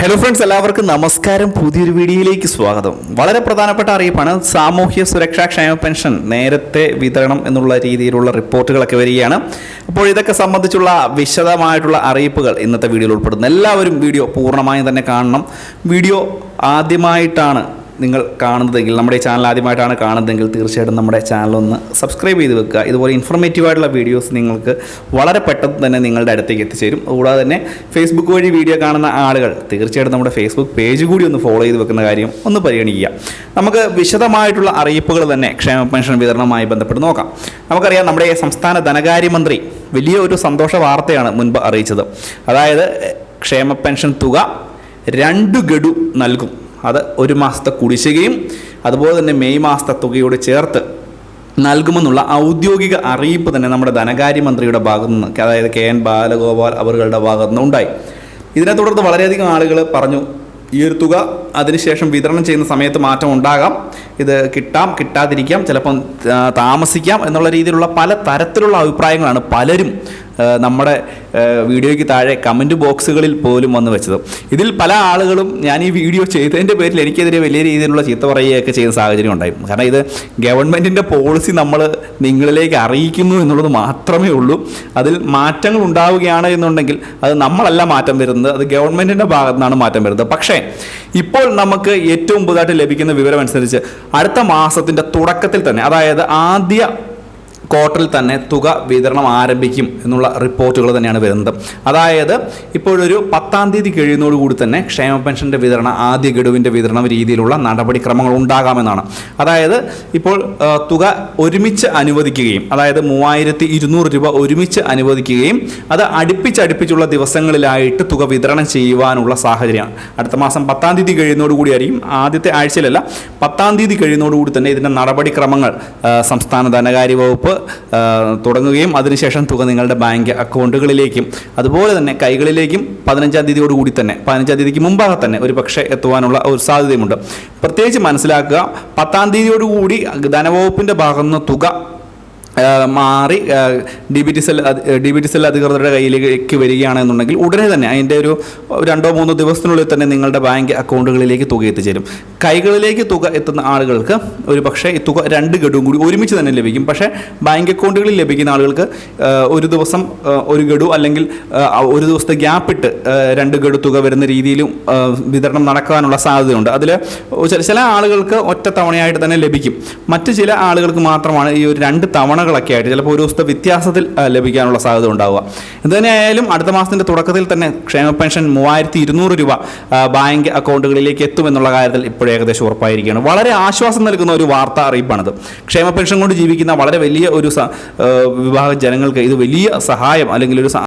Hello friends എല്ലാവർക്കും നമസ്കാരം. പുതിയൊരു വീഡിയോയിലേക്ക് സ്വാഗതം. വളരെ പ്രധാനപ്പെട്ട അറിയിപ്പാണ്. സാമൂഹ്യ സുരക്ഷാ ക്ഷേമ പെൻഷൻ നേരത്തെ വിതരണം എന്നുള്ള രീതിയിലുള്ള റിപ്പോർട്ടുകളൊക്കെ വരികയാണ്. അപ്പോൾ ഇതൊക്കെ സംബന്ധിച്ചുള്ള വിശദമായിട്ടുള്ള അറിയിപ്പുകൾ ഇന്നത്തെ വീഡിയോയിൽ ഉൾപ്പെടുന്നു. എല്ലാവരും വീഡിയോ പൂർണമായും തന്നെ കാണണം. വീഡിയോ ആദ്യമായിട്ടാണ് നിങ്ങൾ കാണുന്നതെങ്കിൽ നമ്മുടെ ചാനൽ ആദ്യമായിട്ടാണ് കാണുന്നതെങ്കിൽ തീർച്ചയായിട്ടും നമ്മുടെ ചാനൽ ഒന്ന് സബ്സ്ക്രൈബ് ചെയ്ത് വെക്കുക. ഇതുപോലെ ഇൻഫർമേറ്റീവ് ആയിട്ടുള്ള വീഡിയോസ് നിങ്ങൾക്ക് വളരെ പെട്ടെന്ന് തന്നെ നിങ്ങളുടെ അടുത്തേക്ക് എത്തിച്ചേരും. കൂടാതെ തന്നെ ഫേസ്ബുക്ക് വഴി വീഡിയോ കാണുന്ന ആളുകൾ തീർച്ചയായിട്ടും നമ്മുടെ ഫേസ്ബുക്ക് പേജ് കൂടി ഒന്ന് ഫോളോ ചെയ്ത് വെക്കുന്ന കാര്യം ഒന്ന് പരിഗണിക്കുക. നമുക്ക് വിശദമായിട്ടുള്ള അറിയിപ്പുകൾ തന്നെ ക്ഷേമ പെൻഷൻ വിതരണവുമായി ബന്ധപ്പെട്ട് നോക്കാം. നമുക്കറിയാം നമ്മുടെ സംസ്ഥാന ധനകാര്യമന്ത്രി വലിയ ഒരു സന്തോഷ വാർത്തയാണ് മുൻപ് അറിയിച്ചത്. അതായത് ക്ഷേമ പെൻഷൻ തുക രണ്ട് ഗഡു നൽകും. അത് ഒരു മാസത്തെ കുടിശ്ശികയും അതുപോലെ തന്നെ മെയ് മാസത്തെ തുകയോട് ചേർത്ത് നൽകുമെന്നുള്ള ഔദ്യോഗിക അറിയിപ്പ് തന്നെ നമ്മുടെ ധനകാര്യമന്ത്രിയുടെ ഭാഗത്തു നിന്ന് അതായത് കെ എൻ ബാലഗോപാൽ അവരുടെ ഭാഗത്തു നിന്ന് ഉണ്ടായി. ഇതിനെ തുടർന്ന് വളരെയധികം ആളുകൾ പറഞ്ഞു ഈ ഒരു തുക അതിനുശേഷം വിതരണം ചെയ്യുന്ന സമയത്ത് മാറ്റം ഉണ്ടാകാം. ഇത് കിട്ടാം കിട്ടാതിരിക്കാം ചിലപ്പം താമസിക്കാം എന്നുള്ള രീതിയിലുള്ള പല തരത്തിലുള്ള അഭിപ്രായങ്ങളാണ് പലരും നമ്മുടെ വീഡിയോയ്ക്ക് താഴെ കമന്റ് ബോക്സുകളിൽ പോലും വന്നു വെച്ചത്. ഇതിൽ പല ആളുകളും ഞാൻ ഈ വീഡിയോ ചെയ്തതിന്റെ പേരിൽ എനിക്കെതിരെ വലിയ രീതിയിലുള്ള ചീത്ത പറയുകയൊക്കെ ചെയ്യുന്ന സാഹചര്യം ഉണ്ടായി കാരണം ഇത് ഗവൺമെന്റിന്റെ പോളിസി നമ്മൾ നിങ്ങളിലേക്ക് അറിയിക്കുന്നു എന്നുള്ളത് മാത്രമേ ഉള്ളൂ. അതിൽ മാറ്റങ്ങൾ ഉണ്ടാവുകയാണ് എന്നുണ്ടെങ്കിൽ അത് നമ്മളല്ല മാറ്റം വരുന്നത് അത് ഗവൺമെന്റിന്റെ ഭാഗത്തു നിന്നാണ് മാറ്റം വരുന്നത്. പക്ഷേ ഇപ്പോൾ നമുക്ക് ഏറ്റവും പുതുതായിട്ട് ലഭിക്കുന്ന വിവരം അനുസരിച്ച് അടുത്ത മാസത്തിന്റെ തുടക്കത്തിൽ തന്നെ അതായത് ആദ്യ ക്വാർട്ടറിൽ തന്നെ തുക വിതരണം ആരംഭിക്കും എന്നുള്ള റിപ്പോർട്ടുകൾ തന്നെയാണ് വരുന്നത്. അതായത് ഇപ്പോഴൊരു പത്താം തീയതി കഴിയുന്നതോടുകൂടി തന്നെ ക്ഷേമ പെൻഷന്റെ വിതരണം ആദ്യ ഗഡുവിന്റെ വിതരണം രീതിയിലുള്ള നടപടിക്രമങ്ങൾ ഉണ്ടാകാമെന്നാണ്. അതായത് ഇപ്പോൾ തുക ഒരുമിച്ച് അനുവദിക്കുകയും അതായത് മൂവായിരത്തി ഇരുന്നൂറ് രൂപ ഒരുമിച്ച് അനുവദിക്കുകയും അത് അടുപ്പിച്ചടുപ്പിച്ചുള്ള ദിവസങ്ങളിലായിട്ട് തുക വിതരണം ചെയ്യുവാനുള്ള സാഹചര്യമാണ്. അടുത്ത മാസം പത്താം തീയതി കഴിയുന്നതോടുകൂടി ആയിരിക്കും ആദ്യത്തെ ആഴ്ചയിലല്ല പത്താം തീയതി കഴിയുന്നതോടുകൂടി തന്നെ ഇതിന്റെ നടപടിക്രമങ്ങൾ സംസ്ഥാന ധനകാര്യ വകുപ്പ് തുടങ്ങുകയും അതിനുശേഷം തുക നിങ്ങളുടെ ബാങ്ക് അക്കൗണ്ടുകളിലേക്കും അതുപോലെ തന്നെ കൈകളിലേക്കും പതിനഞ്ചാം തീയതിയോടുകൂടി തന്നെ പതിനഞ്ചാം തീയതിക്ക് മുമ്പാകെ തന്നെ ഒരു പക്ഷേ എത്തുവാനുള്ള ഒരു സാധ്യതയുമുണ്ട്. പ്രത്യേകിച്ച് മനസ്സിലാക്കുക പത്താം തീയതിയോടുകൂടി ധനവകുപ്പിന്റെ ഭാഗത്തുനിന്ന് തുക മാറി D B T cell D B T cell അധികൃതരുടെ കയ്യിലേക്ക് വരികയാണെന്നുണ്ടെങ്കിൽ ഉടനെ തന്നെ അതിന്റെ ഒരു രണ്ടോ മൂന്നോ ദിവസത്തിനുള്ളിൽ തന്നെ നിങ്ങളുടെ ബാങ്ക് അക്കൗണ്ടുകളിലേക്ക് തുക എത്തിച്ചേരും. കൈകളിലേക്ക് തുക എത്തുന്ന ആളുകൾക്ക് ഒരു പക്ഷേ ഈ തുക രണ്ട് ഗഡുവും കൂടി ഒരുമിച്ച് തന്നെ ലഭിക്കും. പക്ഷേ ബാങ്ക് അക്കൗണ്ടുകളിൽ ലഭിക്കുന്ന ആളുകൾക്ക് ഒരു ദിവസം ഒരു ഗഡു അല്ലെങ്കിൽ ഒരു ദിവസത്തെ ഗ്യാപ്പിട്ട് രണ്ട് ഗഡു തുക വരുന്ന രീതിയിലും വിതരണം നടക്കാനുള്ള സാധ്യതയുണ്ട്. അതിൽ ചില ആളുകൾക്ക് ഒറ്റ തവണയായിട്ട് തന്നെ ലഭിക്കും. മറ്റ് ചില ആളുകൾക്ക് മാത്രമാണ് ഈ ഒരു രണ്ട് തവണകളൊക്കെ ആയിട്ട് ചിലപ്പോൾ ഒരു ദിവസത്തെ വ്യത്യാസത്തിൽ ലഭിക്കാനുള്ള സാധ്യത ഉണ്ടാവുക. എന്തുതന്നെയായാലും അടുത്ത മാസത്തിന്റെ തുടക്കത്തിൽ തന്നെ ക്ഷേമ പെൻഷൻ മൂവായിരത്തി ഇരുന്നൂറ് രൂപ ബാങ്ക് അക്കൗണ്ടുകളിലേക്ക് എത്തുമെന്നുള്ള കാര്യത്തിൽ ഇപ്പോൾ ഏകദേശം ഉറപ്പായിരിക്കുകയാണ്. വളരെ ആശ്വാസം നൽകുന്ന ഒരു വാർത്ത അറിയിപ്പാണിത്. ക്ഷേമ പെൻഷൻ കൊണ്ട് ജീവിക്കുന്ന വളരെ വലിയ ഒരു വിഭാഗ ജനങ്ങൾക്ക് ഇത് വലിയ സഹായം അല്ലെങ്കിൽ ഒരു